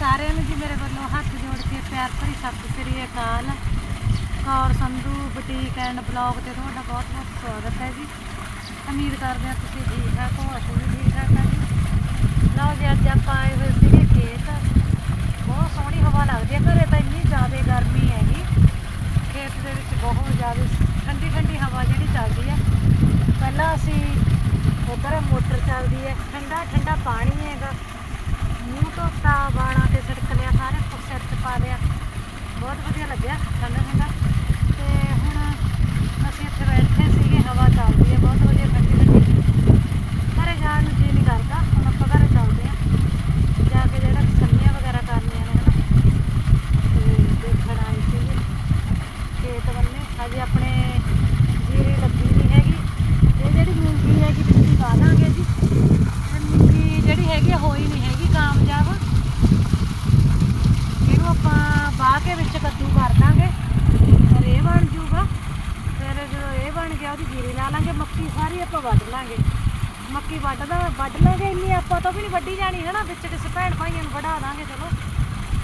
ਸਾਰਿਆਂ ਨੂੰ ਜੀ ਮੇਰੇ ਵੱਲੋਂ ਹੱਥ ਜੋੜ ਕੇ ਪਿਆਰ ਭਰੀ Sat Sri Akal. Kaur Sandhu, boutique and blog ਤੇ ਤੁਹਾਡਾ ਬਹੁਤ ਬਹੁਤ ਸਵਾਗਤ ਹੈ ਜੀ। ਉਮੀਦ ਕਰਦੇ ਹਾਂ ਤੁਸੀਂ ਠੀਕ ਠਾਕ ਹੋ, ਅਸੀਂ ਵੀ ਠੀਕ ਠਾਕ ਹਾਂ ਜੀ। ਲਓ ਜੀ, ਅੱਜ ਆਪਾਂ ਆਏ ਹੋਏ ਸੀਗੇ ਖੇਤ। ਬਹੁਤ ਸੋਹਣੀ ਹਵਾ ਲੱਗਦੀ ਹੈ, ਘਰੇ ਤਾਂ ਇੰਨੀ ਜ਼ਿਆਦਾ ਗਰਮੀ ਹੈਗੀ। ਖੇਤ ਦੇ ਵਿੱਚ ਬਹੁਤ ਜ਼ਿਆਦਾ ਠੰਡੀ ਠੰਡੀ ਹਵਾ ਜਿਹੜੀ ਚੱਲਦੀ ਹੈ। ਪਹਿਲਾਂ ਅਸੀਂ ਉਧਰ ਮੋਟਰ ਚੱਲਦੀ ਹੈ ਠੰਡਾ ਠੰਡਾ ਪਾਣੀ ਹੈਗਾ। ਮੂੰਹ ਧੋਤਾ ਬਾਣਾ ਤੇ ਛਿੜਕ ਲਿਆ, ਸਾਰੇ ਕੁਛ ਸਿਰ 'ਚ ਪਾ ਲਿਆ। ਬਹੁਤ ਵਧੀਆ ਲੱਗਿਆ ਠੰਡਾ ਠੰਡਾ ਤੇ ਹੁਣ ਅਸੀਂ ਇੱਥੇ ਬੈਠੇ ਸੀਗੇ, ਹਵਾ ਚੱਲਦੀ ਹੈ, ਬਹੁਤ ਵਧੀਆ ਠੰਡੀ ਠੰਡੀ ਘਰੇ ਜਾਣ ਨੂੰ ਜੀ ਨਹੀਂ ਕਰਦਾ ਹੁਣ ਆਪਾਂ ਘਰੇ ਚੱਲਦੇ ਹਾਂ ਜਾ ਕੇ ਜਿਹੜਾ ਸੰਨੀਆਂ ਵਗੈਰਾ ਕਰਨੀਆਂ ਨੇ ਹਨਾ ਤੇ ਦੇਖਣ ਆਏ ਸੀਗੇ ਖੇਤ ਬੰਨੇ ਹਜੇ ਆਪਣੇ ਜੀਰੀ ਲੱਗੀ ਨਹੀਂ ਹੈਗੀ ਇਹ ਜਿਹੜੀ ਮੂੰਗੀ ਹੈਗੀ ਤੁਸੀਂ ਪਾ ਦਾਂਗੇ ਜੀ ਇਹ ਮੂੰਗੀ ਜਿਹੜੀ ਹੈਗੀ ਆ, ਹੋਈ ਨਹੀਂ ਹੈਗੀ ਕਾਮਯਾਬ ਇਹਨੂੰ ਆਪਾਂ ਬਾਹ ਕੇ ਵਿੱਚ ਕੱਦੂ ਕਰ ਦਾਂਗੇ ਫਿਰ ਇਹ ਬਣ ਜੂਗਾ ਫਿਰ ਜਦੋਂ ਇਹ ਬਣ ਗਿਆ ਉਹਦੀ ਜੀਰੀ ਲਾ ਲਾਂਗੇ ਮੱਕੀ ਸਾਰੀ ਆਪਾਂ ਵੱਢ ਲਾਂਗੇ। ਮੱਕੀ ਵੱਢਦਾ, ਵੱਢ ਲਾਂਗੇ ਇੰਨੀ ਆਪਾਂ ਤੋਂ ਵੀ ਨਹੀਂ ਵੱਢੀ ਜਾਣੀ ਹੈ ਨਾ ਵਿੱਚ ਕਿਸੇ ਭੈਣ ਭਾਈਆਂ ਨੂੰ ਵਢਾ ਦਾਂਗੇ, ਚਲੋ।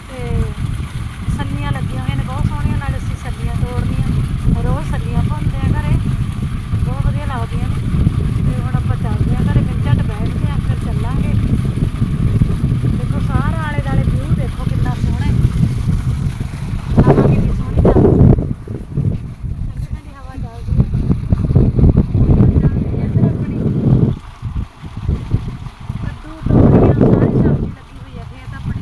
ਤੇ ਸੱਲੀਆਂ ਲੱਗੀਆਂ ਹੋਈਆਂ ਨੇ, ਬਹੁਤ ਸੋਹਣੀਆਂ, ਨਾਲ ਅਸੀਂ ਸੱਲੀਆਂ ਤੋੜਨੀਆਂ। ਰੋਜ਼ ਸੱਲੀਆਂ ਭੁੰਨਦੇ ਆ ਘਰੇ। ਬਹੁਤ ਵਧੀਆ ਲੱਗਦੀਆਂ ਨੇ ਤੇ ਹੁਣ ਆਪਾਂ ਚੱਲਦੇ ਆ ਘਰੇ ਮਿੰਟਾਂ ਬੈਠਦੇ ਆ ਫਿਰ ਚੱਲਾਂਗੇ ਦੇਖੋ ਸਾਰਾ ਆਲੇ ਦਾਲੇ ਵਿਊ ਦੇਖੋ ਕਿੰਨਾ ਸੋਹਣਾ ਹੈ ਹਵਾ ਕਿੰਨੀ ਸੋਹਣੀ ਚੱਲਦੀ ਹੈ ਠੰਡੀ ਠੰਡੀ ਹਵਾ ਚੱਲਦੀ ਹੈ ਇੱਧਰ ਆਪਣੀ ਕੱਦੂ ਤੋਰੀਆਂ ਸਾਰੀ ਸਬਜ਼ੀ ਲੱਗੀ ਹੋਈ ਹੈ ਖੇਤ ਆਪਣੇ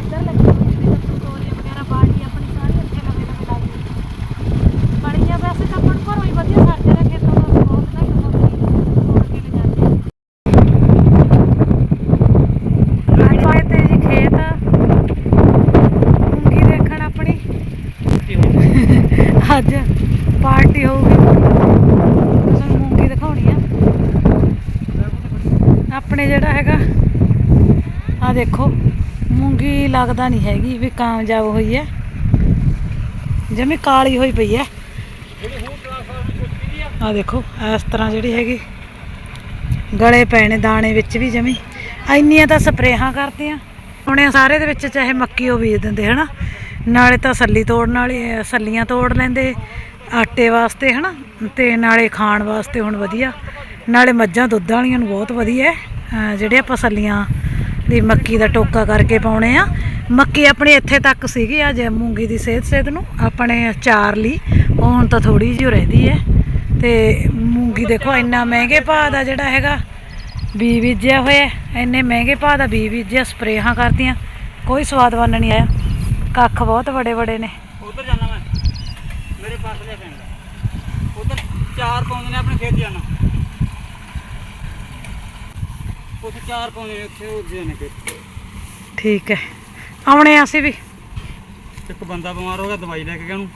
ਇੱਧਰ ਲੱਗੀ ਹੋਈ ਹੈ ਕੱਦੂ ਤੋਰੀਆਂ ਵਗੈਰਾ ਬਾੜੀ ਆਪਣੀ ਸਾਰੀ ਇੱਥੇ ਲਵੇ ਲਵੇ ਲੱਗੀ ਹੋਈ ਹੈ ਬੜੀਆਂ ਵੈਸੇ ਤਾਂ ਆਪਾਂ ਨੂੰ ਘਰੋਂ ਹੀ ਵਧੀਆ ਸਰ ਜਾਂਦਾ ਖੇਤੋਂ ਦਾ ਬਹੁਤ ਨਹੀਂ ਹੁੰਦਾ ਤੋੜ ਕੇ ਲੈ ਜਾਂਦੇ ਆਪਾਂ ਇੱਥੇ ਜੀ ਖੇਤ ਮੂੰਗੀ ਦੇਖਣ ਆਪਣੀ ਅੱਜ ਪਾਰਟੀ ਹੋਊਗੀ ਤੁਹਾਨੂੰ ਮੂੰਗੀ ਦਿਖਾਉਣੀ ਆ ਆਪਣੇ ਜਿਹੜਾ ਹੈਗਾ ਆ ਦੇਖੋ, ਮੂੰਗੀ ਲੱਗਦਾ ਨਹੀਂ ਹੈਗੀ ਵੀ ਕਾਮਯਾਬ ਹੋਈ ਹੈ। ਜਮੀ ਕਾਲੀ ਹੋਈ ਪਈ ਹੈ। ਆ ਦੇਖੋ, ਇਸ ਤਰ੍ਹਾਂ ਜਿਹੜੀ ਹੈਗੀ, ਗਲੇ ਪੈਣੇ ਦਾਣੇ ਵਿੱਚ ਵੀ ਜਮੀ। ਇੰਨੀਆਂ ਤਾਂ ਸਪਰੇਹਾਂ ਕਰਦੇ ਆ ਹੁਣੇ ਸਾਰੇ ਦੇ ਵਿੱਚ ਚਾਹੇ ਮੱਕੀ ਉਹ ਬੀਜ ਦਿੰਦੇ, ਹਨਾ? ਨਾਲੇ ਤਾਂ ਸੱਲੀ ਤੋੜਨ ਵਾਲੀ ਸੱਲੀਆਂ ਤੋੜ ਲੈਂਦੇ, ਆਟੇ ਵਾਸਤੇ, ਹਨਾ? ਤੇ ਨਾਲੇ ਖਾਣ ਵਾਸਤੇ ਹੁਣ ਵਧੀਆ। ਨਾਲੇ ਮੱਝਾਂ ਦੁੱਧ ਵਾਲੀਆਂ ਨੂੰ ਬਹੁਤ ਵਧੀਆ ਜਿਹੜੇ ਆਪਾਂ ਸੱਲੀਆਂ ਦੀ ਮੱਕੀ ਦਾ ਟੋਕਾ ਕਰਕੇ ਪਾਉਣੇ ਆ। ਮੱਕੀ ਆਪਣੇ ਇੱਥੇ ਤੱਕ ਸੀਗੀ, ਆ ਜੇ ਮੂੰਗੀ ਦੀ ਸਿਹਤ ਸਿਹਤ ਨੂੰ। ਆਪਣੇ ਚਾਰ ਲਈ ਹੁਣ ਤਾਂ ਥੋੜੀ ਜਿਹੀ ਓ ਰਹਿੰਦੀ ਹੈ। ਤੇ ਮੂੰਗੀ ਦੇਖੋ, ਇੰਨਾ ਮਹਿੰਗੇ ਭਾਅ ਦਾ ਜਿਹੜਾ ਹੈਗਾ, ਬੀ ਬੀਜਿਆ ਹੋਇਆ ਇੰਨੇ ਮਹਿੰਗੇ ਭਾਅ ਦਾ ਬੀ ਬੀਜਿਆ, ਸਪਰੇਹਾਂ ਕਰਤੀਆਂ। ਕੋਈ ਸਵਾਦ ਵੰਨ ਨਹੀਂ ਆਇਆ। ਕੱਖ ਬਹੁਤ ਬੜੇ ਬੜੇ ਨੇ। ਉਧਰ ਜਾਣਾ ਮੈਂ। ਮੇਰੇ ਪਾਸ ਦੇ ਪਿੰਡ। ਉਧਰ ਚਾਰ ਪਾਉਂਦੇ ਨੇ, ਆਪਣੇ ਖੇਤ ਜਾਣਾ। ਉੱਥੇ ਚਾਰ ਪਾਉਂਦੇ ਨੇ ਉੱਥੇ ਉਹ ਦੇ ਨੇ ਖੇਤ ਠੀਕ ਹੈ। ਆਉਣੇ ਆ ਅਸੀਂ ਵੀ। ਇੱਕ ਬੰਦਾ ਬਿਮਾਰ ਹੋ ਗਿਆ ਦਵਾਈ ਲੈ ਕੇ ਗਿਆ ਉਹਨੂੰ।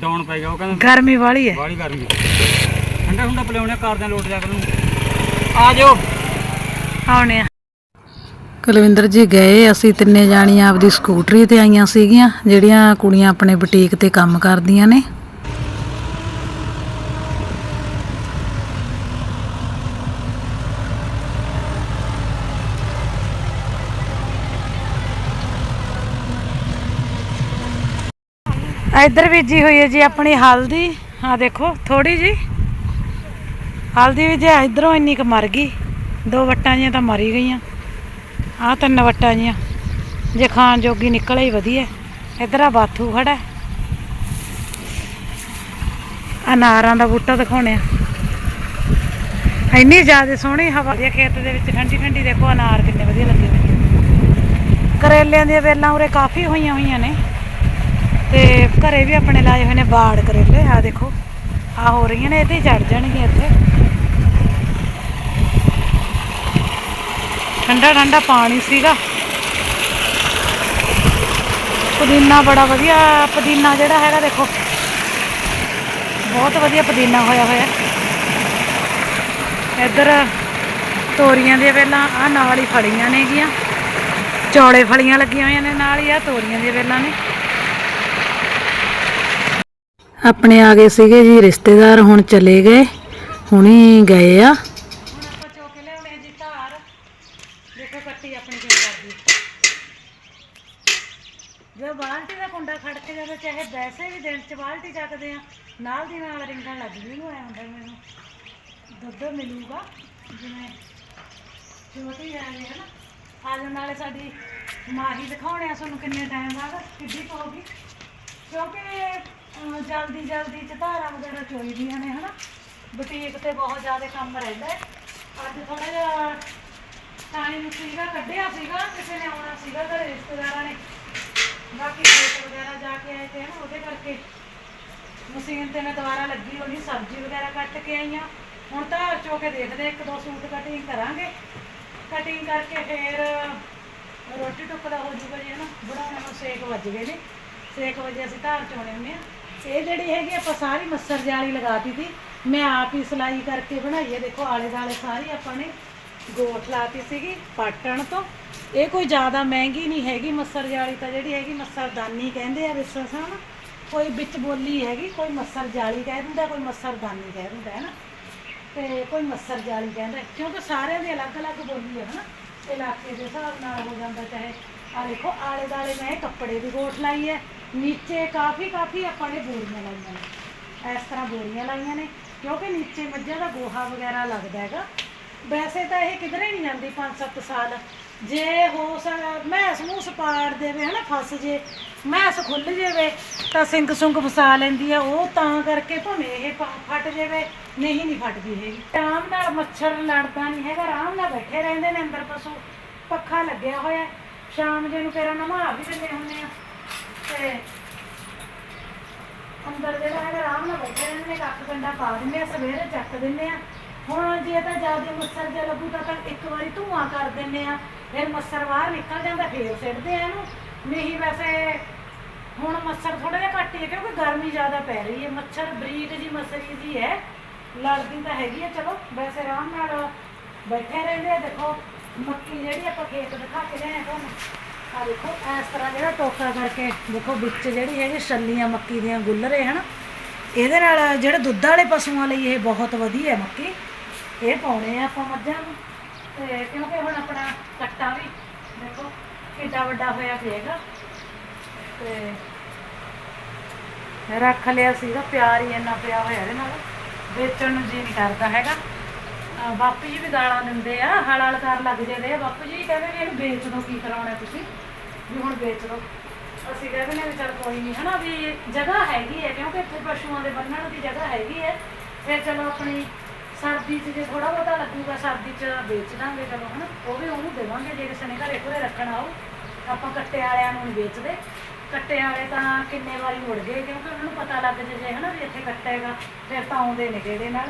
ਡਾਊਨ ਪੈ ਗਿਆ ਉਹ ਕਹਿੰਦਾ ਗਰਮੀ ਵਾਲੀ ਹੈ। ਬਾਹਲੀ ਗਰਮੀ। ਠੰਡਾ ਠੰਡਾ ਪਲਾਉਣੇ ਕਰਦੇ ਲੋਟ ਜਾ ਕਰ ਨੂੰ ਆ ਜਾਓ। ਆਉਣੇ ਆ। ਕੁਲਵਿੰਦਰ ਜੀ ਗਏ ਅਸੀਂ ਤਿੰਨੇ ਜਾਣੀਆਂ ਆਪਦੀ ਸਕੂਟਰੀ ਤੇ ਆਈਆਂ ਸੀਗੀਆਂ ਜਿਹੜੀਆਂ ਕੁੜੀਆਂ ਆਪਣੇ ਬੁਟੀਕ ਤੇ ਕੰਮ ਕਰਦੀਆਂ ਨੇ। ਇੱਧਰ ਬੀਜੀ ਹੋਈ ਹੈ ਜੀ ਆਪਣੀ ਹਲਦੀ। ਆ ਦੇਖੋ ਥੋੜੀ ਜੀ। ਹਲਦੀ ਵੀ ਜੇ ਇਧਰੋਂ ਇੰਨੀ ਕੁ ਮਰ ਗਈ। ਦੋ ਵੱਟਾਂ ਜੀਆਂ ਤਾਂ ਮਰੀ ਗਈਆਂ। ਆਹ ਤਿੰਨ ਵੱਟਾਂ ਜੀਆਂ। ਜੇ ਖਾਣ ਜੋਗੀ ਨਿਕਲੇ ਹੀ ਵਧੀਆ। ਇਧਰ ਆ ਬਾਥੂ ਖੜਾ। ਅਨਾਰਾਂ ਦਾ ਬੂਟਾ ਦਿਖਾਉਣੇ ਆ। ਇੰਨੀ ਜ਼ਿਆਦਾ ਸੋਹਣੀ ਹਵਾ ਦੀ ਖੇਤ ਦੇ ਵਿੱਚ। ਠੰਡੀ ਠੰਡੀ ਦੇਖੋ ਅਨਾਰ ਕਿੰਨੇ ਵਧੀਆ ਲੱਗੇ ਨੇ। ਕਰੇਲਿਆਂ ਦੀਆਂ ਵੇਲਾਂ ਉਰੇ ਕਾਫੀ ਹੋਈਆਂ ਹੋਈਆਂ ਨੇ। ਤੇ ਘਰੇ ਵੀ ਆਪਣੇ ਲਾਏ ਹੋਏ ਨੇ ਬਾੜ ਕਰੇਲੇ ਆ ਦੇਖੋ ਆ ਹੋ ਰਹੀਆਂ ਨੇ, ਇਹਦੇ ਚੜ ਜਾਣਗੀਆਂ ਇੱਥੇ। ਠੰਡਾ ਠੰਡਾ ਪਾਣੀ ਸੀਗਾ। ਪੁਦੀਨਾ ਬੜਾ ਵਧੀਆ, ਪੁਦੀਨਾ ਜਿਹੜਾ ਹੈਗਾ ਦੇਖੋ, ਬਹੁਤ ਵਧੀਆ ਪੁਦੀਨਾ ਹੋਇਆ ਹੋਇਆ ਇੱਧਰ ਤੋਰੀਆਂ ਦੀਆਂ ਵੇਲਾਂ ਆ ਨਾਲ ਹੀ ਫਲੀਆਂ ਨੇਗੀਆਂ। ਚੌਲੇ ਫਲੀਆਂ ਲੱਗੀਆਂ ਹੋਈਆਂ ਨੇ ਨਾਲ ਹੀ ਆ ਤੋਰੀਆਂ ਦੀਆਂ ਵੇਲਾਂ ਨੇ। ਆਪਣੇ ਆ ਗਏ ਸੀਗੇ ਜੀ, ਰਿਸ਼ਤੇਦਾਰ ਹੁਣ ਚਲੇ ਗਏ, ਹੁਣੀ ਗਏ ਆ। ਚੋਕੇ ਲਿਆਉਣੇ ਜੀ ਧਾਰ ਦੇਖੋ ਕੱਟੇ ਆਪਣੀ ਕਿਵੇਂ ਕਰਦੀ ਜੇ ਬਾਲਟੀ ਦਾ ਕੁੰਡਾ ਖੜਕ ਜਾਵੇ ਚਾਹੇ ਵੈਸੇ ਵੀ ਦਿਨ ਚ ਬਾਲਟੀ ਚੱਕਦੇ ਆ, ਨਾਲ ਦੀ ਨਾਲ ਰਿੰਗਣ ਲੱਗ ਜੂ ਨੂੰ ਆਇਆ ਹੁੰਦਾ ਮੈਨੂੰ। ਦੁੱਧ ਮਿਲੂਗਾ, ਜਿਵੇਂ ਛੋਟੀ ਆ ਗਈ ਹੈ ਨਾ ਆ ਨਾਲੇ ਸਾਡੀ ਮਾਹੀ ਦਿਖਾਉਣੇ ਆ ਤੁਹਾਨੂੰ ਕਿੰਨੇ ਟਾਈਮ ਬਾਅਦ, ਕਿੱਡੀ ਪਾਉਗੀ ਕਿਉਂਕਿ ਅਹ, ਜਲਦੀ ਜਲਦੀ ਚ ਧਾਰਾਂ ਵਗੈਰਾ ਚੋਈਦੀਆਂ ਨੇ ਹਨਾ? ਬੁਟੀਕ ਤੇ ਬਹੁਤ ਜ਼ਿਆਦਾ ਕੰਮ ਰਹਿੰਦਾ ਹੈ। ਅੱਜ ਥੋੜਾ ਜਿਹਾ ਟਾਈਮ ਸੀਗਾ ਕੱਢਿਆ ਸੀਗਾ ਕਿਸੇ ਨੇ ਆਉਣਾ ਸੀਗਾ ਘਰੇ ਰਿਸ਼ਤੇਦਾਰਾਂ ਨੇ। ਬਾਕੀ ਖੇਤ ਵਗੈਰਾ ਜਾ ਕੇ ਆਏ ਤੇ ਨਾ ਉਹਦੇ ਕਰਕੇ ਮਸ਼ੀਨ ਤੇ ਮੈਂ ਦੁਬਾਰਾ ਲੱਗੀ ਹੋਣੀ ਸਬਜ਼ੀ ਵਗੈਰਾ ਕੱਟ ਕੇ ਆਈ ਹਾਂ। ਹੁਣ ਧਾਰ ਚੋ ਕੇ ਦੇਖਦੇ ਹਾਂ ਇੱਕ ਦੋ ਸੂਟ ਕਟਿੰਗ ਕਰਾਂਗੇ। ਕਟਿੰਗ ਕਰਕੇ ਫੇਰ ਰੋਟੀ ਟੁੱਕ ਦਾ ਹੋ ਜੂਗਾ ਜੀ ਹਨਾ? ਬਣਾਉਣ ਨੂੰ 6 ਵੱਜ ਗਏ ਨੇ। 6 ਵਜੇ ਅਸੀਂ ਧਾਰ ਚੋਣੇ ਹੁੰਦੇ ਆ ਇਹ ਜਿਹੜੀ ਹੈਗੀ ਆਪਾਂ ਸਾਰੀ ਮੱਸਰ ਜਾਲੀ ਲਗਾਤੀ ਸੀ। ਮੈਂ ਆਪ ਹੀ ਸਿਲਾਈ ਕਰਕੇ ਬਣਾਈ ਹੈ। ਦੇਖੋ, ਆਲੇ ਦਾਲੇ ਸਾਰੀ ਆਪਾਂ ਨੇ ਗੋਠ ਲਾਤੀ ਸੀਗੀ ਪਾਟਣ ਤੋਂ। ਇਹ ਕੋਈ ਜ਼ਿਆਦਾ ਮਹਿੰਗੀ ਨਹੀਂ ਹੈਗੀ ਮੱਸਰ ਜਾਲੀ ਤਾਂ ਜਿਹੜੀ ਹੈਗੀ ਮੱਸਰਦਾਨੀ ਕਹਿੰਦੇ ਆ ਵਿਸਵ ਕੋਈ ਵਿੱਚ ਬੋਲੀ ਹੈਗੀ, ਕੋਈ ਮੱਸਰ ਜਾਲੀ ਕਹਿ ਦਿੰਦਾ, ਕੋਈ ਮੱਸਰਦਾਨੀ ਕਹਿ ਦਿੰਦਾ, ਹੈ ਨਾ? ਤੇ ਕੋਈ ਮੱਸਰ ਜਾਲੀ ਕਹਿੰਦਾ, ਕਿਉਂਕਿ ਸਾਰਿਆਂ ਦੀ ਅਲੱਗ-ਅਲੱਗ ਬੋਲੀ ਹੈ ਹਨਾ ਇਲਾਕੇ ਦੇ ਹਿਸਾਬ ਨਾਲ ਹੋ ਜਾਂਦਾ ਚਾਹੇ। ਆ ਦੇਖੋ, ਆਲੇ ਦਾਲੇ ਮੈਂ ਇਹ ਕੱਪੜੇ ਦੀ ਗੋਠ ਲਾਈ ਹੈ। ਨੀਚੇ ਕਾਫੀ ਕਾਫੀ ਆਪਾਂ ਨੇ ਬੋਰੀਆਂ ਲਾਈਆਂ ਨੇ। ਇਸ ਤਰ੍ਹਾਂ ਬੋਰੀਆਂ ਲਾਈਆਂ ਨੇ, ਕਿਉਂਕਿ ਨੀਚੇ ਮੱਝਾਂ ਦਾ ਗੋਹਾ ਵਗੈਰਾ ਲੱਗਦਾ ਹੈਗਾ। ਵੈਸੇ ਤਾਂ ਇਹ ਕਿਧਰੇ ਨਹੀਂ ਜਾਂਦੀ 5-7 ਸਾਲ। ਜੇ ਹੋ ਸਕ, ਮੈਂਸ ਨੂੰ ਸਪਾੜ ਦੇਵੇ, ਹਨਾ, ਫਸ ਜੇ, ਮੈਂਸ ਖੁੱਲ ਜਾਵੇ, ਤਾਂ ਸਿੰਗ ਸੁੰਗ ਫਸਾ ਲੈਂਦੀ ਆ। ਉਹ ਤਾਂ ਕਰਕੇ ਭਾਵੇਂ ਇਹ ਫਟ ਜਾਵੇ, ਨਹੀਂ ਨਹੀਂ ਫਟਦੀ ਹੈਗੀ। ਆਰਾਮ ਨਾਲ ਮੱਛਰ ਲੜਦਾ ਨਹੀਂ ਹੈਗਾ, ਆਰਾਮ ਨਾਲ ਬੈਠੇ ਰਹਿੰਦੇ ਨੇ ਅੰਦਰ ਪਸ਼ੂ। ਪੱਖਾ ਲੱਗਿਆ ਹੋਇਆ, ਸ਼ਾਮ ਜੇ ਨੂੰ ਫੇਰ ਨਮਾ ਵੀ ਦਿੰਦੇ ਹੁੰਦੇ ਆ। ਤੇ ਅੰਦਰ ਜਿਹੜਾ ਹੈਗਾ ਆਰਾਮ ਨਾਲ ਬੈਠੇ ਰਹਿੰਦੇ ਨੇ, ਕੱਖ ਕੰਡਾ ਪਾ ਦਿੰਦੇ ਆ, ਸਵੇਰੇ ਚੱਕ ਦਿੰਦੇ ਆ। ਹੁਣ ਜੇ ਤਾਂ ਜ਼ਿਆਦਾ ਮੱਛਰ ਜਿਹਾ ਲੱਗੂ ਤਾਂ ਤਾਂ ਇੱਕ ਵਾਰੀ ਧੂਆਂ ਕਰ ਦਿੰਦੇ ਆ, ਫਿਰ ਮੱਛਰ ਬਾਹਰ ਨਿਕਲ ਜਾਂਦਾ, ਫੇਰ ਸਿੱਟਦੇ ਆ ਇਹਨੂੰ। ਨਹੀਂ ਵੈਸੇ ਹੁਣ ਮੱਛਰ ਥੋੜਾ ਜਿਹਾ ਘੱਟ ਹੀ ਹੈ, ਕਿਉਂਕਿ ਗਰਮੀ ਜ਼ਿਆਦਾ ਪੈ ਰਹੀ ਹੈ। ਮੱਛਰ ਬਰੀਕ ਜੀ ਮਸਰੀ ਜੀ ਹੈ ਲੜਦੀ ਤਾਂ ਹੈਗੀ ਹੈ ਚਲੋ, ਵੈਸੇ ਆਰਾਮ ਨਾਲ ਬੈਠੇ ਰਹਿੰਦੇ ਆ। ਦੇਖੋ, ਮੱਕੀ ਜਿਹੜੀ ਆਪਾਂ ਖੇਤ ਦਿਖਾ ਕੇ ਲਿਆਏ ਤੁਹਾਨੂੰ। ਆ ਦੇਖੋ, ਇਸ ਤਰ੍ਹਾਂ ਜਿਹੜਾ ਟੋਕਾ ਕਰਕੇ ਦੇਖੋ, ਵਿੱਚ ਜਿਹੜੀ ਹੈਗੀ ਛੱਲੀਆਂ ਮੱਕੀ ਦੀਆਂ ਗੁੱਲਰੇ, ਹਨ? ਇਹਦੇ ਨਾਲ ਜਿਹੜੇ ਦੁੱਧ ਵਾਲੇ ਪਸ਼ੂਆਂ ਲਈ ਇਹ ਬਹੁਤ ਵਧੀਆ ਹੈ ਮੱਕੀ। ਇਹ ਪਾਉਣੇ ਆ ਆਪਾਂ ਮੱਝਾਂ ਨੂੰ। ਤੇ ਕਿਉਂਕਿ ਹੁਣ ਆਪਣਾ ਕੱਟਾ ਵੀ ਦੇਖੋ, ਕਿੱਡਾ ਵੱਡਾ ਹੋਇਆ ਪਿਆਗਾ। ਤੇ ਰੱਖ ਲਿਆ ਸੀਗਾ, ਪਿਆਰ ਹੀ ਇੰਨਾ ਪਿਆ ਹੋਇਆ ਇਹਦੇ ਨਾਲ। ਵੇਚਣ ਨੂੰ ਜੀ ਨਹੀਂ ਕਰਦਾ ਹੈਗਾ। ਅਹ ਬਾਪੂ ਜੀ ਵੀ ਗਾਲਾਂ ਦਿੰਦੇ ਆ, ਹਲ ਹਲ ਕਰ ਲੱਗ ਜਾਂਦੇ ਆ। ਬਾਪੂ ਜੀ ਕਹਿੰਦੇ ਵੀ ਇਹਨੂੰ ਵੇਚ ਦੋ, ਕੀ ਕਰਾਉਣਾ ਤੁਸੀਂ? ਵੀ ਹੁਣ ਵੇਚ ਦੋ। ਅਸੀਂ ਕਹਿੰਦੇ ਨੇ ਵੀ ਚਲ ਕੋਈ ਨਹੀਂ ਹਨਾ, ਵੀ ਜਗ੍ਹਾ ਹੈਗੀ ਹੈ, ਕਿਉਂਕਿ ਇੱਥੇ ਪਸ਼ੂਆਂ ਦੇ ਬੰਨਣ ਦੀ ਜਗ੍ਹਾ ਹੈਗੀ ਹੈ। ਫਿਰ ਚਲੋ ਆਪਣੀ ਸਰਦੀ 'ਚ ਜੇ ਥੋੜਾ ਬਹੁਤਾ ਲੱਗੂਗਾ, ਸਰਦੀ 'ਚ ਵੇਚ ਦਾਂਗੇ ਚਲੋ, ਹਨਾ। ਉਹ ਵੀ ਉਹਨੂੰ ਦੇਵਾਂਗੇ, ਜੇ ਕਿਸੇ ਨੇ ਘਰੇ ਘਰੇ ਰੱਖਣਾ ਆਉ ਆਪਾਂ ਕੱਟੇ ਵਾਲਿਆਂ ਨੂੰ ਨਹੀਂ ਵੇਚਦੇ ਕੱਟੇ ਵਾਲੇ ਤਾਂ ਕਿੰਨੇ ਵਾਰੀ ਮੁੜ ਗਏ, ਕਿਉਂਕਿ ਉਹਨਾਂ ਨੂੰ ਪਤਾ ਲੱਗ ਜੇ ਜੇ, ਹਨਾ, ਵੀ ਇੱਥੇ ਕੱਟੇਗਾ, ਫਿਰ ਤਾਂ ਆਉਂਦੇ ਨੇ ਕਿਹੜੇ ਨਾਲ।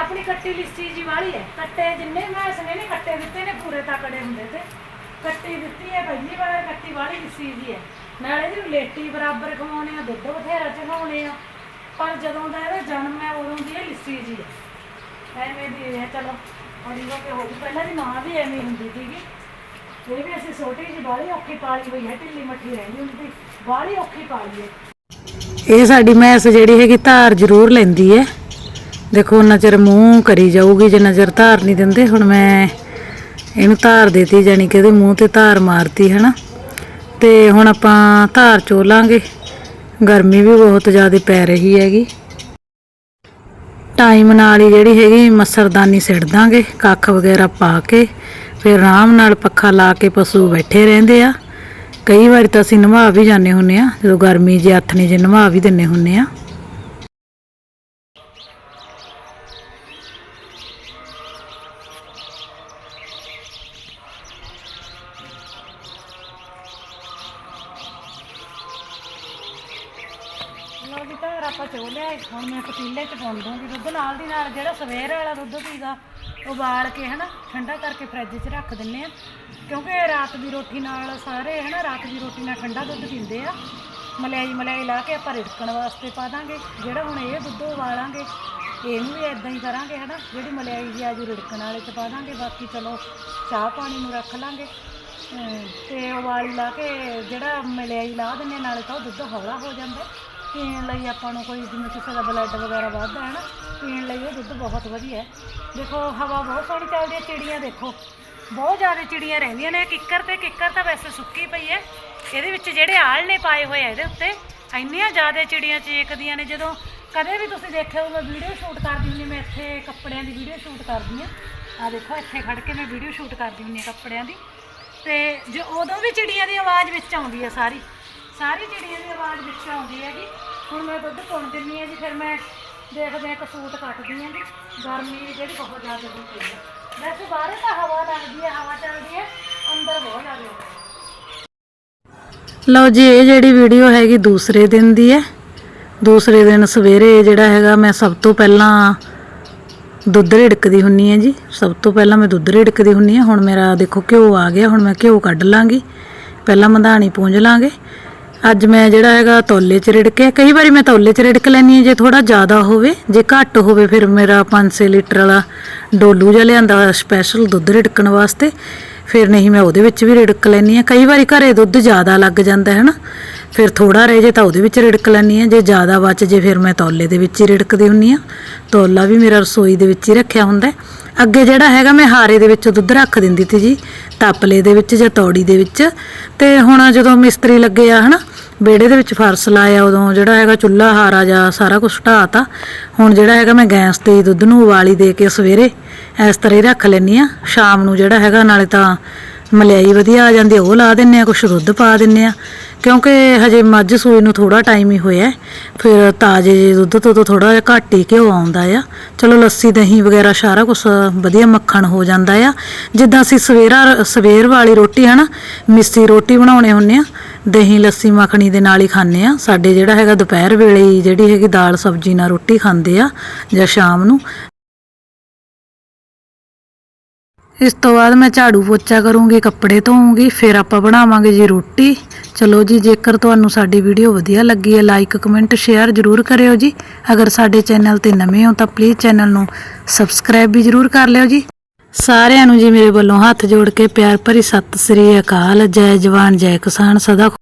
ਆਪਣੀ ਕੱਟੀ ਲਿੱਸੀ ਜੀ ਵਾਲੀ ਹੈ। ਕੱਟੇ ਜਿੰਨੇ ਮੈਸ ਨੇ ਨੇ ਕੱਟੇ ਦਿੱਤੇ ਨੇ, ਪੂਰੇ ਤਕੜੇ ਹੁੰਦੇ ਤੇ। ਕੱਟੀ ਦਿੱਤੀ ਹੈ ਪਹਿਲੀ ਵਾਰ ਕੱਟੀ ਵਾਲੀ ਲਿੱਸੀ ਜੀ ਹੈ। ਨਾਲੇ ਜੀ ਲੇਟੀ ਬਰਾਬਰ ਖਵਾਉਣੇ ਆ, ਦੁੱਧ ਬਥੇਰਾ ਚੜਾਉਣੇ ਆ। ਪਰ ਜਦੋਂ ਦਾ ਇਹਦਾ ਜਨਮ ਹੈ, ਉਦੋਂ ਦੀ ਇਹ ਲਿੱਸੀ ਜੀ ਹੈ। ਐਵੇਂ ਦੀ ਹੈ, ਚਲੋ, ਹੌਲੀ ਹੋ ਕੇ ਹੋ ਪਹਿਲਾਂ ਦੀ ਮਾਂ ਵੀ ਐਵੇਂ ਹੁੰਦੀ ਸੀਗੀ। ਇਹ ਵੀ ਅਸੀਂ ਛੋਟੀ ਜਿਹੀ ਬਾਹਲੀ ਔਖੀ ਪਾਲੀ ਹੋਈ ਹੈ, ਢਿੱਲੀ ਮੱਠੀ ਰਹਿੰਦੀ ਹੁੰਦੀ ਸੀ। ਔਖੀ ਪਾਲੀ ਹੈ। ਇਹ ਸਾਡੀ ਮੈਸ ਜਿਹੜੀ ਹੈਗੀ, ਧਾਰ ਜ਼ਰੂਰ ਲੈਂਦੀ ਹੈ। ਦੇਖੋ ਉਹਨਾਂ ਚਿਰ ਮੂੰਹ ਕਰੀ ਜਾਊਗੀ ਜੇ ਨਜ਼ਰ ਧਾਰ ਨਹੀਂ ਦਿੰਦੇ। ਹੁਣ ਮੈਂ ਇਹਨੂੰ ਧਾਰ ਦੇਤੀ ਜਾਨੀ ਕਿ ਇਹਦੇ ਮੂੰਹ ਤੇ ਧਾਰ ਮਾਰਤੀ, ਹਨਾ? ਤੇ ਹੁਣ ਆਪਾਂ ਧਾਰ ਚੋਲਾਂਗੇ ਗਰਮੀ ਵੀ ਬਹੁਤ ਜ਼ਿਆਦਾ ਪੈ ਰਹੀ ਹੈਗੀ। ਟਾਈਮ ਨਾਲ ਹੀ ਜਿਹੜੀ ਹੈਗੀ, ਮੱਸਰਦਾਨੀ ਸਿੜ ਦਾਂਗੇ, ਕੱਖ ਵਗੈਰਾ ਪਾ ਕੇ। ਫਿਰ ਆਰਾਮ ਨਾਲ ਪੱਖਾ ਲਾ ਕੇ ਪਸ਼ੂ ਬੈਠੇ ਰਹਿੰਦੇ ਆ। ਕਈ ਵਾਰੀ ਤਾਂ ਅਸੀਂ ਨਵਾ ਵੀ ਜਾਂਦੇ ਹੁੰਨੇ ਆ, ਜਦੋਂ ਗਰਮੀ ਜੇ ਹੱਥ ਨੇ ਜੇ ਨਵਾ ਵੀ ਦਿੰਨੇ ਹੁੰਨੇ ਆ। ਲਓ ਜੀ ਆਪਾਂ ਚੋ ਲਿਆਏ, ਹੁਣ ਮੈਂ ਪਤੀਲੇ 'ਚ ਪਾਉਣ ਦੂੰਗੀ ਦੁੱਧ ਨਾਲ ਦੀ ਨਾਲ, ਜਿਹੜਾ ਸਵੇਰ ਵਾਲਾ ਦੁੱਧ ਪੀਦਾ ਉਬਾਲ ਕੇ ਹਨਾ, ਠੰਡਾ ਕਰਕੇ ਫਰਿੱਜ 'ਚ ਰੱਖ ਦਿੰਨੇ ਆ। ਕਿਉਂਕਿ ਰਾਤ ਦੀ ਰੋਟੀ ਨਾਲ ਸਾਰੇ ਹਨਾ, ਰਾਤ ਦੀ ਰੋਟੀ ਨਾਲ ਠੰਡਾ ਦੁੱਧ ਪੀਂਦੇ ਆ। ਮਲਾਈ ਮਲਾਈ ਲਾ ਕੇ ਆਪਾਂ ਰਿੜਕਣ ਵਾਸਤੇ ਪਾ ਦਾਂਗੇ। ਜਿਹੜਾ ਹੁਣ ਇਹ ਦੁੱਧ ਉਬਾਲਾਂਗੇ, ਇਹਨੂੰ ਵੀ ਇਦਾਂ ਹੀ ਕਰਾਂਗੇ ਹਨਾ, ਜਿਹੜੀ ਮਲਾਈ ਜੀ ਆਜੂ ਰਿੜਕਣ ਵਾਲੇ 'ਚ ਪਾ ਦਾਂਗੇ। ਬਾਕੀ ਚਲੋ, ਚਾਹ ਪਾਣੀ ਨੂੰ ਰੱਖ ਲਾਂਗੇ। ਅਮ ਤੇ ਉਬਾਲੀ ਲਾ ਕੇ ਜਿਹੜਾ ਮਲਾਈ ਲਾ ਦਿੰਨੇ ਨਾਲੇ ਤਾਂ ਉਹ ਦੁੱਧ ਹੌਲਾ ਹੋ ਜਾਂਦਾ। ਪੀਣ ਲਈ ਆਪਾਂ ਨੂੰ ਕੋਈ ਜਿਵੇਂ ਕਿਸੇ ਦਾ ਬਲੱਡ ਵਗੈਰਾ ਵੱਧਦਾ ਹੈ ਨਾ, ਪੀਣ ਲਈ ਇਹ ਦੁੱਧ ਬਹੁਤ ਵਧੀਆ ਹੈ। ਦੇਖੋ, ਹਵਾ ਬਹੁਤ ਸੋਹਣੀ ਚੱਲਦੀ ਹੈ, ਚਿੜੀਆਂ ਦੇਖੋ, ਬਹੁਤ ਜ਼ਿਆਦਾ ਚਿੜੀਆਂ ਰਹਿੰਦੀਆਂ ਨੇ। ਕਿੱਕਰ ਤੇ ਕਿੱਕਰ ਤਾਂ ਵੈਸੇ ਸੁੱਕੀ ਪਈ ਹੈ। ਇਹਦੇ ਵਿੱਚ ਜਿਹੜੇ ਆਲ ਨੇ ਪਾਏ ਹੋਏ ਆ, ਇਹਦੇ ਉੱਤੇ ਇੰਨੀਆਂ ਜ਼ਿਆਦਾ ਚਿੜੀਆਂ ਚੀਕਦੀਆਂ ਨੇ। ਜਦੋਂ ਕਦੇ ਵੀ ਤੁਸੀਂ ਦੇਖਿਆ ਹੋਊਗਾ ਵੀਡੀਓ ਸ਼ੂਟ ਕਰਦੀ ਹੁੰਦੀ ਮੈਂ ਇੱਥੇ ਕੱਪੜਿਆਂ ਦੀ ਵੀਡੀਓ ਸ਼ੂਟ ਕਰਦੀ ਆ ਆ ਦੇਖੋ, ਇੱਥੇ ਖੜ ਕੇ ਮੈਂ ਵੀਡੀਓ ਸ਼ੂਟ ਕਰਦੀ ਹੁੰਦੀ ਆ ਕੱਪੜਿਆਂ ਦੀ। ਤੇ ਜੋ ਉਦੋਂ ਵੀ ਚਿੜੀਆਂ ਦੀ ਆਵਾਜ਼ ਵਿੱਚ ਆਉਂਦੀ ਹੈ ਸਾਰੀ। ਸਾਰੀ ਚਿੜੀਆਂ ਦੀ ਆਵਾਜ਼ ਵਿੱਚ ਆਉਂਦੀ ਹੈਗੀ, ਹੁਣ ਮੈਂ ਦੁੱਧ ਪੁਣ ਦਿੰਨੀ ਆ ਜੀ, ਫਿਰ ਮੈਂ ਦੇਖਦੇ ਆ ਇੱਕ ਕੱਟਦੀ ਆਂ ਜੀ। ਗਰਮੀ ਜਿਹੜੀ ਬਹੁਤ ਜ਼ਿਆਦਾ ਹੋਈ ਪਈ ਹੈ ਵੈਸੇ ਬਾਹਰ ਤਾਂ ਹਵਾ ਲੱਗਦੀ ਹੈ ਹਵਾ ਚੱਲਦੀ ਹੈ ਅੰਦਰ ਬਹੁਤ ਜ਼ਿਆਦਾ ਹੋ ਲਓ ਜੀ, ਇਹ ਜਿਹੜੀ ਵੀਡੀਓ ਹੈਗੀ ਦੂਸਰੇ ਦਿਨ ਦੀ ਹੈ। ਦੂਸਰੇ ਦਿਨ ਸਵੇਰੇ ਜਿਹੜਾ ਹੈਗਾ, ਮੈਂ ਸਭ ਤੋਂ ਪਹਿਲਾਂ ਦੁੱਧ ਰਿੜਕਦੀ ਹੁੰਨੀ ਹੈ ਜੀ। ਸਭ ਤੋਂ ਪਹਿਲਾਂ ਮੈਂ ਦੁੱਧ ਰਿੜਕਦੀ ਹੁੰਨੀ ਹਾਂ ਹੁਣ ਮੇਰਾ ਦੇਖੋ ਘਿਓ ਆ ਗਿਆ, ਹੁਣ ਮੈਂ ਘਿਓ ਕੱਢ ਲਾਂਗੀ। ਪਹਿਲਾਂ ਮਧਾਣੀ ਪੂੰਝ ਲਾਂਗੇ। ਅੱਜ ਮੈਂ ਜਿਹੜਾ ਹੈਗਾ ਤੌਲੇ 'ਚ ਰਿੜਕਿਆ। ਕਈ ਵਾਰੀ ਮੈਂ ਤੌਲੇ 'ਚ ਰਿੜਕ ਲੈਂਦੀ ਹਾਂ, ਜੇ ਥੋੜਾ ਜ਼ਿਆਦਾ ਹੋਵੇ, ਜੇ ਘੱਟ ਹੋਵੇ, ਫਿਰ ਮੇਰਾ 5-6 ਲੀਟਰ ਵਾਲਾ ਡੋਲੂ ਜਿਹਾ ਲਿਆਂਦਾ ਸਪੈਸ਼ਲ ਦੁੱਧ ਰਿੜਕਣ ਵਾਸਤੇ। ਫਿਰ ਨਹੀਂ, ਮੈਂ ਉਹਦੇ ਵਿੱਚ ਵੀ ਰਿੜਕ ਲੈਂਦੀ ਹਾਂ। ਕਈ ਵਾਰੀ ਘਰੇ ਦੁੱਧ ਜ਼ਿਆਦਾ ਲੱਗ ਜਾਂਦਾ ਹੈ ਨਾ ਫਿਰ ਥੋੜਾ ਰਹਿ ਜੇ ਤਾਂ ਉਹਦੇ ਵਿੱਚ ਰਿੜਕ ਲੈਂਦੀ ਹਾਂ। ਜੇ ਜ਼ਿਆਦਾ ਬਚ ਜੇ, ਫਿਰ ਮੈਂ ਤੌਲੇ ਦੇ ਵਿੱਚ ਹੀ ਰਿੜਕਦੀ ਹੁੰਨੀ ਆ ਤੌਲਾ ਵੀ ਮੇਰਾ ਰਸੋਈ ਦੇ ਵਿੱਚ ਹੀ ਰੱਖਿਆ ਹੁੰਦਾ ਅੱਗੇ ਜਿਹੜਾ ਹੈਗਾ, ਮੈਂ ਹਾਰੇ ਦੇ ਵਿੱਚ ਦੁੱਧ ਰੱਖ ਦਿੰਦੀ ਤੀ ਜੀ, ਤਪਲੇ ਦੇ ਵਿੱਚ ਜਾਂ ਤੌੜੀ ਦੇ ਵਿੱਚ। ਤੇ ਹੁਣ ਜਦੋਂ ਮਿਸਤਰੀ ਲੱਗੇ ਆ, ਹਨਾ? ਵਿਹੜੇ ਦੇ ਵਿੱਚ ਫਰਸ਼ ਲਾਇਆ ਉਦੋਂ, ਜਿਹੜਾ ਹੈਗਾ ਚੁੱਲ੍ਹਾ, ਹਾਰਾ ਜਾਂ ਸਾਰਾ ਕੁਝ ਢਾਤਾ। ਹੁਣ ਜਿਹੜਾ ਹੈਗਾ ਮੈਂ ਗੈਸ ਤੇ ਦੁੱਧ ਨੂੰ ਉਬਾਲੀ ਦੇ ਕੇ ਸਵੇਰੇ ਇਸ ਤਰ੍ਹਾਂ ਹੀ ਰੱਖ ਲੈਂਦੀ ਆ ਸ਼ਾਮ ਨੂੰ ਜਿਹੜਾ ਹੈਗਾ, ਨਾਲੇ ਤਾਂ ਮਲਾਈ ਵਧੀਆ ਆ ਜਾਂਦੀ ਆ, ਉਹ ਲਾ ਦਿੰਨੇ ਆ ਕੁਛ ਦੁੱਧ ਪਾ ਦਿੰਨੇ ਆ ਕਿਉਂਕਿ ਹਜੇ ਮੱਝ ਸੂਈ ਨੂੰ ਥੋੜਾ ਟਾਈਮ ਹੀ ਹੋਇਆ ਫਿਰ ਤਾਜ਼ੇ ਜਿਹੇ ਦੁੱਧ ਤੋਂ ਤਾਂ ਥੋੜਾ ਜਿਹਾ ਘੱਟ ਹੀ ਘਿਓ ਆਉਂਦਾ ਆ। ਚਲੋ ਲੱਸੀ ਦਹੀਂ ਵਗੈਰਾ ਸਾਰਾ ਕੁਝ ਵਧੀਆ ਮੱਖਣ ਹੋ ਜਾਂਦਾ ਆ। ਜਿੱਦਾਂ ਅਸੀਂ ਸਵੇਰਾ ਸਵੇਰ ਵਾਲੀ ਰੋਟੀ ਹੈ ਨਾ ਮਿੱਸੀ ਰੋਟੀ ਬਣਾਉਣੇ ਹੁੰਨੇ ਆ ਦਹੀਂ ਲੱਸੀ ਮੱਖਣੀ ਦੇ ਨਾਲ ਹੀ ਖਾਂਦੇ ਆ ਸਾਡੇ ਜਿਹੜਾ ਹੈਗਾ ਦੁਪਹਿਰ ਵੇਲੇ ਜਿਹੜੀ ਹੈਗੀ ਦਾਲ ਸਬਜ਼ੀ ਨਾਲ ਰੋਟੀ ਖਾਂਦੇ ਆ ਜਾਂ ਸ਼ਾਮ ਨੂੰ। ਇਸ ਤੋਂ ਬਾਅਦ ਮੈਂ ਝਾੜੂ ਪੋਚਾ ਕਰੂੰਗੀ, ਕੱਪੜੇ ਧੋਊਂਗੀ, ਫਿਰ ਆਪਾਂ ਬਣਾਵਾਂਗੇ ਜੀ ਰੋਟੀ। ਚਲੋ ਜੀ, ਜੇਕਰ ਤੁਹਾਨੂੰ ਸਾਡੀ ਵੀਡੀਓ ਵਧੀਆ ਲੱਗੀ ਹੈ ਲਾਈਕ ਕਮੈਂਟ ਸ਼ੇਅਰ ਜ਼ਰੂਰ ਕਰਿਓ ਜੀ। ਅਗਰ ਸਾਡੇ ਚੈਨਲ ਤੇ ਨਵੇਂ ਹੋ ਤਾਂ ਪਲੀਜ਼ ਚੈਨਲ ਨੂੰ ਸਬਸਕ੍ਰਾਈਬ ਵੀ ਜ਼ਰੂਰ ਕਰ ਲਿਓ ਜੀ। ਸਾਰਿਆਂ ਨੂੰ ਜੀ ਮੇਰੇ ਵੱਲੋਂ ਹੱਥ ਜੋੜ ਕੇ ਪਿਆਰ ਭਰੀ ਸਤਿ ਸ੍ਰੀ ਅਕਾਲ। ਜੈ ਜਵਾਨ, ਜੈ ਕਿਸਾਨ, ਸਦਾ